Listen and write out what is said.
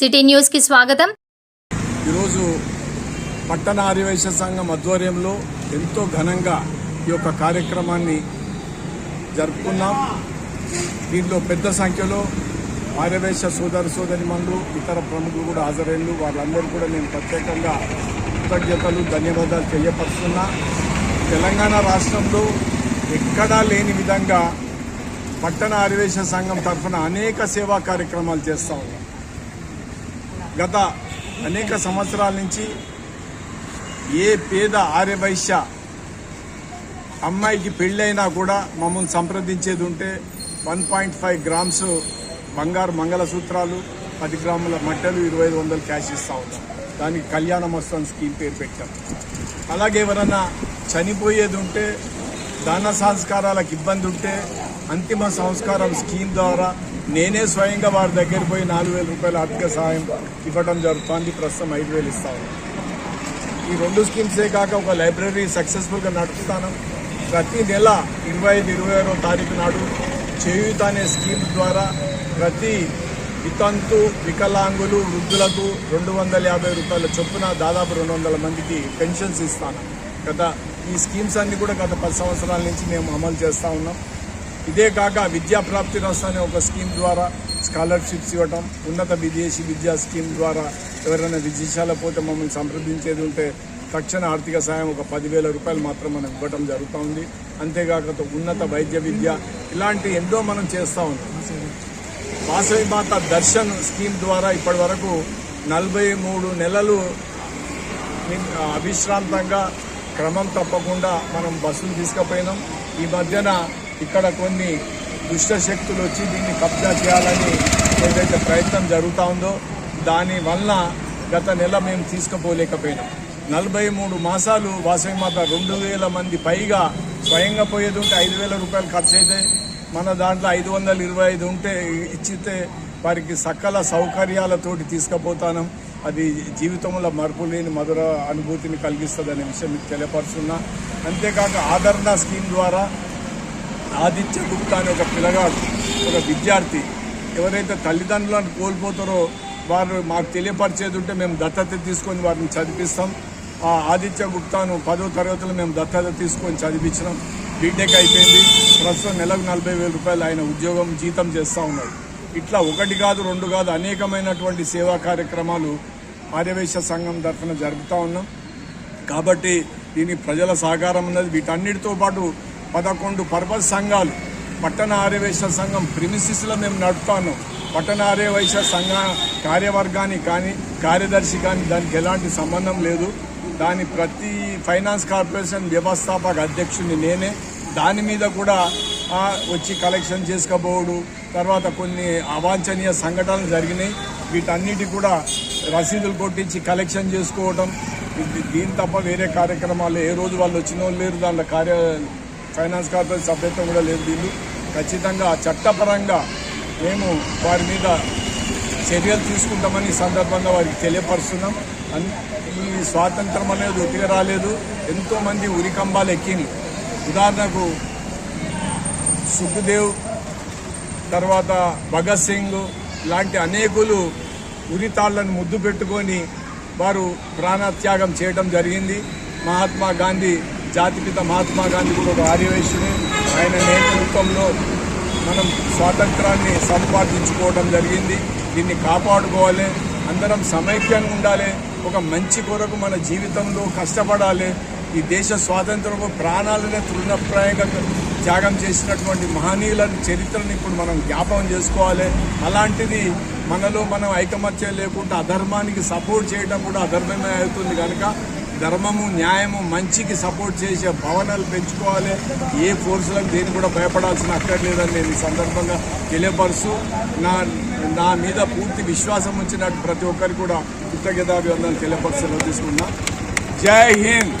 City న్యూస్కి స్వాగతం. ఈరోజు పట్టణ ఆర్యవైశ్య సంఘం ఆధ్వర్యంలో ఎంతో ఘనంగా ఈ యొక్క కార్యక్రమాన్ని జరుపుకున్నాం. దీంట్లో పెద్ద సంఖ్యలో ఆర్యవేశ సోదర సోదరిమణులు ఇతర ప్రముఖులు కూడా హాజరైన వాళ్ళందరూ కూడా నేను ప్రత్యేకంగా కృతజ్ఞతలు ధన్యవాదాలు తెలియపరుస్తున్నా. తెలంగాణ రాష్ట్రంలో ఎక్కడా లేని విధంగా పట్టణ ఆర్యవేశ సంఘం తరఫున అనేక సేవా కార్యక్రమాలు చేస్తూ ఉన్నాం. గత అనేక సంవత్సరాల నుంచి ఏ పేద ఆర్యవైశ్య అమ్మాయికి పెళ్ళైనా కూడా మమ్మల్ని సంప్రదించేది ఉంటే వన్ పాయింట్ ఫైవ్ గ్రామ్స్ బంగారు మంగళసూత్రాలు పది గ్రాముల మట్టెలు ఇరవై ఐదు వందలు క్యాష్ ఇస్తూ ఉన్నాం. దానికి కళ్యాణ మస్తన్ స్కీమ్ పేరు పెట్టాం. అలాగే ఎవరన్నా చనిపోయేది ఉంటే దాన సంస్కారాలకు ఇబ్బంది ఉంటే అంతిమ సంస్కారం స్కీమ్ ద్వారా నేనే స్వయంగా వారి దగ్గర పోయి నాలుగు వేల రూపాయల ఆర్థిక సహాయం ఇవ్వడం జరుగుతుంది. ప్రస్తుతం ఐదు వేలు ఇస్తాను ఈ రెండు స్కీమ్సే కాక ఒక లైబ్రరీ సక్సెస్ఫుల్గా నడుపుతాను. ప్రతి నెల ఇరవై ఐదు ఇరవై ఆరో తారీఖు నాడు చేయూత అనే స్కీమ్ ద్వారా ప్రతి వితంతు వికలాంగులు వృద్ధులకు రెండు వందల యాభై రూపాయల చొప్పున దాదాపు రెండు వందల మందికి పెన్షన్స్ ఇస్తాను. గత ఈ స్కీమ్స్ అన్నీ కూడా గత పది సంవత్సరాల నుంచి మేము అమలు చేస్తూ ఉన్నాం. ఇదే కాక విద్యా ప్రాప్తి రస్ అనే ఒక స్కీమ్ ద్వారా స్కాలర్షిప్స్ ఇవ్వటం ఉన్నత విదేశీ విద్యా స్కీమ్ ద్వారా ఎవరైనా విదేశాల పోతే మమ్మల్ని సంప్రదించేది ఉంటే తక్షణ ఆర్థిక సాయం ఒక పదివేల రూపాయలు మాత్రం మనం ఇవ్వటం జరుగుతూ ఉంది. అంతేకాక ఉన్నత వైద్య విద్య ఇలాంటి ఎన్నో మనం చేస్తూ ఉన్నాం. వాసవి మాత దర్శన్ స్కీమ్ ద్వారా ఇప్పటి వరకు నలభై మూడు నెలలు అవిశ్రాంతంగా క్రమం తప్పకుండా మనం బస్సులు తీసుకుపోయినాం. ఈ మధ్యన ఇక్కడ కొన్ని దుష్ట శక్తులు వచ్చి దీన్ని కబ్జా చేయాలని ఏదైతే ప్రయత్నం జరుగుతూ ఉందో దానివల్ల గత నెల మేము తీసుకుపోలేకపోయినాం. నలభై మూడు మాసాలు వాసవి మాత రెండు వేల మంది పైగా స్వయంగా పోయేది ఉంటే ఐదు వేల రూపాయలు ఖర్చు అయితే మన దాంట్లో ఐదు వందల ఇరవై ఐదు ఉంటే ఇచ్చితే వారికి సకల సౌకర్యాలతోటి తీసుకుపోతాను. అది జీవితంలో మార్పు లేని మధుర అనుభూతిని కలిగిస్తుందనే విషయం మీకు తెలియపరుస్తున్నా. అంతేకాక ఆదరణ స్కీమ్ ద్వారా ఆదిత్య గుప్తా అనే ఒక పిల్లగాడు ఒక విద్యార్థి. ఎవరైతే తల్లిదండ్రులను కోల్పోతారో వారు మాకు తెలియపరిచేది ఉంటే మేము దత్తత తీసుకొని వారిని చదివిస్తాం. ఆ ఆదిత్య గుప్తాను పదో తరగతిలో మేము దత్తత తీసుకొని చదివించినాం. బీటెక్ అయిపోయింది. ప్రస్తుతం నెలకు నలభై వేల రూపాయలు ఆయన ఉద్యోగం జీతం చేస్తూ ఉన్నారు ఇట్లా ఒకటి కాదు రెండు కాదు అనేకమైనటువంటి సేవా కార్యక్రమాలు ఆర్యవేశ సంఘం తరఫున జరుపుతూ ఉన్నాం. కాబట్టి దీని ప్రజల సహకారం ఉన్నది. వీటన్నిటితో పాటు పదకొండు పర్పస్ సంఘాలు. పట్టణ ఆర్యవైశ్య సంఘం ప్రిమిసిస్లో మేము నడుపుతాను. పట్టణ ఆర్యవైశ్య సంఘ కార్యవర్గానికి కానీ కార్యదర్శి కానీ దానికి ఎలాంటి సంబంధం లేదు. దాని ప్రతి ఫైనాన్స్ కార్పొరేషన్ వ్యవస్థాపక అధ్యక్షుడిని నేనే. దాని మీద కూడా వచ్చి కలెక్షన్ చేసుకోబోడు. తర్వాత కొన్ని అవాంఛనీయ సంఘటనలు జరిగినాయి. వీటన్నిటి కూడా రసీదులు కొట్టించి కలెక్షన్ చేసుకోవడం దీని తప్ప వేరే కార్యక్రమాలు ఏ రోజు వాళ్ళు వచ్చిన వాళ్ళు లేరు. దాంట్లో కార్య ఫైనాన్స్ కార్పొరేషన్ సభ్యత్వం కూడా లేదు వీళ్ళు ఖచ్చితంగా చట్టపరంగా మేము వారి మీద చర్యలు తీసుకుంటామని సందర్భంగా వారికి తెలియపరుస్తున్నాం. ఈ స్వాతంత్రం అనేది ఒట్టిగా రాలేదు. ఎంతోమంది ఉరికంబాలు ఎక్కింది ఉదాహరణకు సుఖదేవ్ తర్వాత భగత్ సింగ్ లాంటి అనేకులు ఉరితాళ్ళను ముద్దు పెట్టుకొని వారు ప్రాణత్యాగం చేయడం జరిగింది. మహాత్మా గాంధీ జాతిపిత మహాత్మా గాంధీ కూడా ఒక ఆర్యవైశ్యుడే ఆయన నేతృత్వంలో మనం స్వాతంత్రాన్ని సంపాదించుకోవడం జరిగింది. దీన్ని కాపాడుకోవాలి. అందరం సమైక్యంగా ఉండాలి. ఒక మంచి కొరకు మన జీవితంలో కష్టపడాలి. ఈ దేశ స్వాతంత్రం ప్రాణాలనే తృణప్రాయంగా త్యాగం చేసినటువంటి మహనీయుల చరిత్రను ఇప్పుడు మనం జ్ఞాపకం చేసుకోవాలి. అలాంటిది మనలో మనం ఐకమత్యం లేకుండా అధర్మానికి సపోర్ట్ చేయడం కూడా అధర్మమే అవుతుంది కనుక ధర్మము న్యాయము మంచికి సపోర్ట్ చేసే భవనాలు పెంచుకోవాలి. ఏ ఫోర్సులకు దేని కూడా భయపడాల్సిన అక్కర్లేదని నేను ఈ సందర్భంగా తెలియపరుస్తూ నా నా మీద పూర్తి విశ్వాసం ఉంచినట్టు ప్రతి ఒక్కరికి కూడా కృతజ్ఞతాభివందనలు తెలియపరుస్తూ తీసుకున్నా జై హింద్!